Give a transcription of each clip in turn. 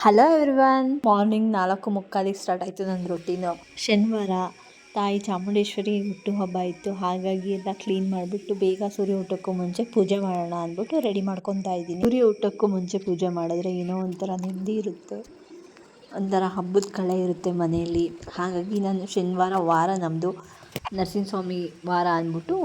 Hello everyone morning ನಾಲ್ಕು ಮುಕ್ಕಾಲಿಗೆ start ಆಯಿತು ನನ್ನ ರೊಟೀನು ಶನಿವಾರ ತಾಯಿ ಚಾಮುಂಡೇಶ್ವರಿ ಹುಟ್ಟುಹಬ್ಬ ಇತ್ತು ಹಾಗಾಗಿ ಎಲ್ಲ ಕ್ಲೀನ್ ಮಾಡಿಬಿಟ್ಟು ಬೇಗ ಸೂರ್ಯ ಊಟಕ್ಕೂ ಮುಂಚೆ ಪೂಜೆ ಮಾಡೋಣ ಅಂದ್ಬಿಟ್ಟು ರೆಡಿ ಮಾಡ್ಕೊತಾ ಇದ್ದೀನಿ. ಸೂರ್ಯ ಊಟಕ್ಕೂ ಮುಂಚೆ ಪೂಜೆ ಮಾಡಿದ್ರೆ ಏನೋ ಒಂಥರ ನೆಮ್ಮದಿ ಇರುತ್ತೆ. ಒಂಥರ ಹಬ್ಬದ ಕಳೆ ಇರುತ್ತೆ ಮನೆಯಲ್ಲಿ. ಹಾಗಾಗಿ ನಾನು ಶನಿವಾರ ವಾರ ನಮ್ಮದು ನರಸಿಂಹಸ್ವಾಮಿ ವಾರ ಅಂದ್ಬಿಟ್ಟು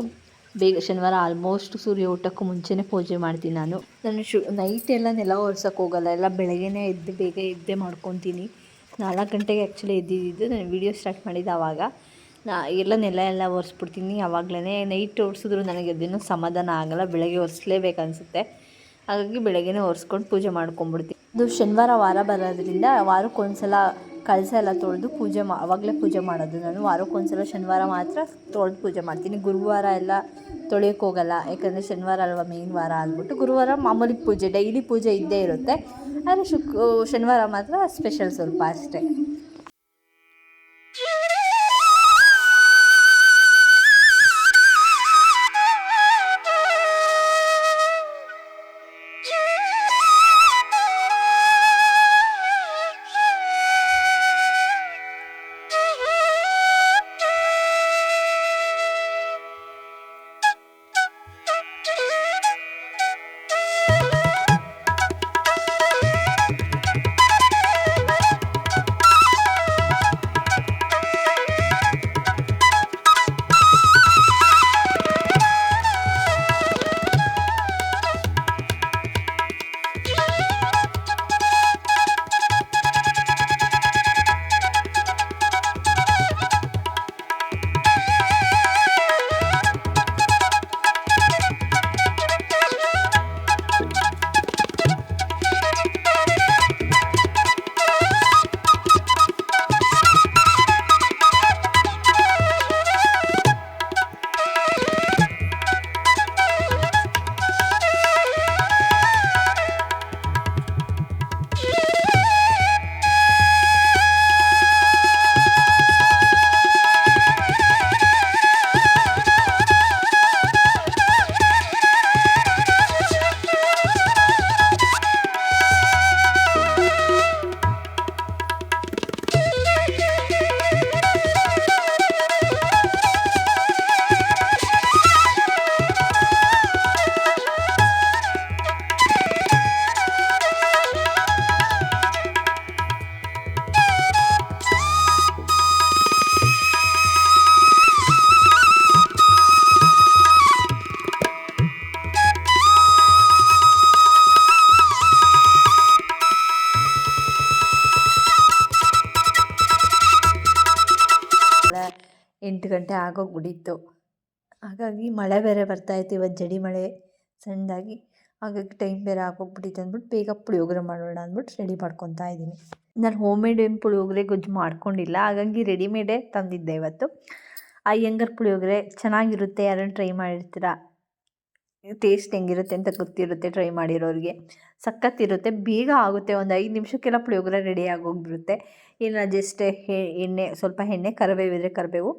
ಬೇಗ ಶನಿವಾರ ಆಲ್ಮೋಸ್ಟ್ ಸೂರ್ಯ ಊಟಕ್ಕೂ ಮುಂಚೆನೇ ಪೂಜೆ ಮಾಡ್ತೀನಿ ನಾನು. ನಾನು ಶು ನೈಟ್ ಎಲ್ಲ ನೆಲ ಒರ್ಸೋಕೆ ಹೋಗಲ್ಲ, ಎಲ್ಲ ಬೆಳಗ್ಗೆನೇ ಎದ್ದು ಬೇಗ ಎದ್ದೇ ಮಾಡ್ಕೊತೀನಿ. ನಾಲ್ಕು ಗಂಟೆಗೆ ಆ್ಯಕ್ಚುಲಿ ಎದ್ದಿದ್ದು, ನಾನು ವೀಡಿಯೋ ಸ್ಟಾರ್ಟ್ ಮಾಡಿದ್ದು ಆವಾಗ ನಾ, ಎಲ್ಲ ನೆಲ ಎಲ್ಲ ಒರೆಸ್ಬಿಡ್ತೀನಿ ಆವಾಗಲೇ ನೈಟ್ ಒರೆಸಿದ್ರು ನನಗೆ ಅದೇನೋ ಸಮಾಧಾನ ಆಗಲ್ಲ, ಬೆಳಗ್ಗೆ ಒರೆಸ್ಲೇಬೇಕು ಅನಿಸುತ್ತೆ. ಹಾಗಾಗಿ ಬೆಳಗ್ಗೆನೇ ಒರೆಸ್ಕೊಂಡು ಪೂಜೆ ಮಾಡ್ಕೊಂಬಿಡ್ತೀನಿ ಅದು ಶನಿವಾರ ವಾರ ಬರೋದ್ರಿಂದ ವಾರಕ್ಕೊಂದ್ಸಲ ಕಳಸ ಎಲ್ಲ ತೊಳೆದು ಪೂಜೆ ಮಾ, ಅವಾಗಲೇ ಪೂಜೆ ಮಾಡೋದು. ನಾನು ವಾರಕ್ಕೊಂದ್ಸಲ ಶನಿವಾರ ಮಾತ್ರ ತೊಳೆದು ಪೂಜೆ ಮಾಡ್ತೀನಿ. ಗುರುವಾರ ಎಲ್ಲ ತೊಳೆಯೋಕೆ ಹೋಗಲ್ಲ. ಯಾಕಂದರೆ ಶನಿವಾರ ಅಲ್ವಾ ಮೇನ್ ವಾರ ಅಂದ್ಬಿಟ್ಟು ಗುರುವಾರ ಮಾಮೂಲಿ ಪೂಜೆ ಡೈಲಿ ಪೂಜೆ ಇದ್ದೇ ಇರುತ್ತೆ. ಆದರೆ ಶುಕ್, ಶನಿವಾರ ಮಾತ್ರ ಸ್ಪೆಷಲ್ ಸ್ವಲ್ಪ ಅಷ್ಟೇ. ಎಂಟು ಗಂಟೆ ಆಗೋಗ್ಬಿಟ್ಟಿತ್ತು. ಹಾಗಾಗಿ ಮಳೆ ಬೇರೆ ಬರ್ತಾಯಿತ್ತು ಇವತ್ತು ಜಡಿ ಮಳೆ, ಸಣ್ಣದಾಗಿ. ಹಾಗಾಗಿ ಟೈಮ್ ಬೇರೆ ಆಗೋಗ್ಬಿಟ್ಟಿತ್ತು ಅಂದ್ಬಿಟ್ಟು ಬೇಗ ಪುಳಿಯೋಗರೆ ಮಾಡೋಣ ಅಂದ್ಬಿಟ್ಟು ರೆಡಿ ಮಾಡ್ಕೊತಾ ಇದ್ದೀನಿ. ನಾನು ಹೋಮ್ ಮೇಡ್ ಏನು ಪುಳಿಯೋಗರೆ ಗೊಜ್ಜು ಮಾಡ್ಕೊಂಡಿಲ್ಲ, ಹಾಗಾಗಿ ರೆಡಿಮೇಡೇ ತಂದಿದ್ದೆ ಇವತ್ತು. ಅಯ್ಯಂಗಾರ್ ಪುಳಿಯೋಗರೆ ಚೆನ್ನಾಗಿರುತ್ತೆ ಯಾರನ್ನು ಟ್ರೈ ಮಾಡಿರ್ತೀರ? ಟೇಸ್ಟ್ ಹೆಂಗಿರುತ್ತೆ ಅಂತ ಗೊತ್ತಿರುತ್ತೆ ಟ್ರೈ ಮಾಡಿರೋರಿಗೆ. ಸಖತ್ತಿರುತ್ತೆ. ಬೇಗ ಆಗುತ್ತೆ. ಒಂದು ಐದು ನಿಮಿಷಕ್ಕೆಲ್ಲ ಪುಳಿಯೋಗರೆ ರೆಡಿ ಆಗೋಗ್ಬಿಡುತ್ತೆ. ಇಲ್ಲ ಜಸ್ಟ್ ಎಣ್ಣೆ, ಸ್ವಲ್ಪ ಎಣ್ಣೆ ಕರಿಬೇವಿದ್ರೆ ಕರಿಬೇವು,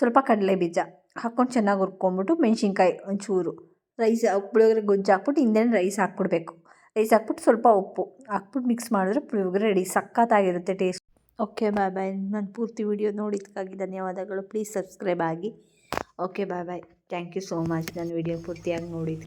ಸ್ವಲ್ಪ ಕಡಲೆ ಬೀಜ ಹಾಕ್ಕೊಂಡು ಚೆನ್ನಾಗಿ ಹುರ್ಕೊಂಬಿಟ್ಟು ಮೆಣಸಿನ್ಕಾಯಿ ಒಂಚೂರು ರೈಸ್ ಪುಳಿಯೋಗರೆ ಗೊಜ್ಜು ಹಾಕ್ಬಿಟ್ಟು ಹಿಂದೆ ರೈಸ್ ಹಾಕ್ಬಿಡ್ಬೇಕು. ರೈಸ್ ಹಾಕ್ಬಿಟ್ಟು ಸ್ವಲ್ಪ ಉಪ್ಪು ಹಾಕ್ಬಿಟ್ಟು ಮಿಕ್ಸ್ ಮಾಡಿದ್ರೆ ಪುಳಿಯೋಗರೆ ರೆಡಿ ಸಖತ್ತಾಗಿರುತ್ತೆ ಟೇಸ್ಟ್ ಓಕೆ ಬಾಯ್ ಬಾಯ್ ನಾನು ಪೂರ್ತಿ ವಿಡಿಯೋ ನೋಡಿದ್ದಕ್ಕಾಗಿ ಧನ್ಯವಾದಗಳು. ಪ್ಲೀಸ್ ಸಬ್ಸ್ಕ್ರೈಬ್ ಆಗಿ. Okay bye bye thank you so much ನನ್ನ ವಿಡಿಯೋ ಪೂರ್ತಿಯಾಗಿ ನೋಡಿದ್ದು